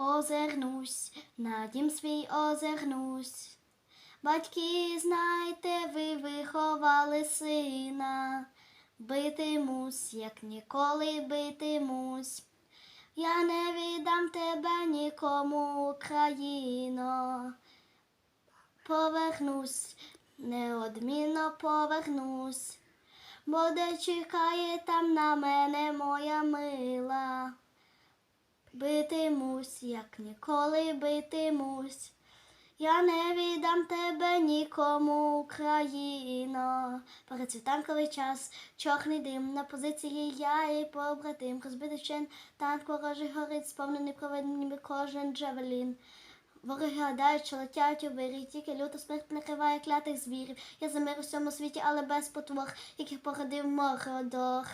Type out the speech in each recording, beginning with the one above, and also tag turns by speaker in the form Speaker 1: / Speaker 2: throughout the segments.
Speaker 1: озирнусь, на дім свій озирнусь. Батьки, знайте, ви виховали сина, битимусь, як ніколи битимусь. Я не віддам тебе нікому, Україно. Повернусь, неодмінно повернусь, бо де чекає там на мене моя мила. Битимусь, як ніколи битимусь. Я не віддам тебе нікому, Україно. Перед світанковий час, чорний дим на позиції я і побратим. Розбитий вщен танк ворожий горить, сповнений проведеннями кожен джавелін. Вороги гадають, що летять у вирій, тільки люта смерть накриває клятих звірів. Я за мир у всьому світі, але без потвор, яких породив Мородор.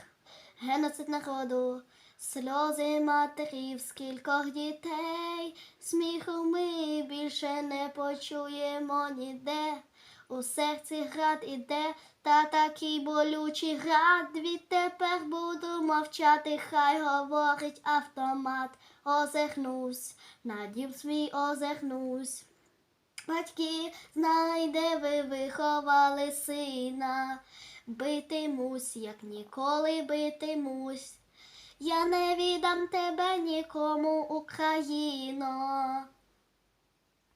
Speaker 1: Геноцид народу, сльози матерів, скількох дітей, сміху ми більше не почуємо ніде. У серці град іде, та такий болючий град. Відтепер буду мовчати, хай говорить автомат. Озирнусь, на дім свій озирнусь. Батьки, знайде ви виховали сина, битимусь, як ніколи битимусь. Я не віддам тебе нікому, Україно.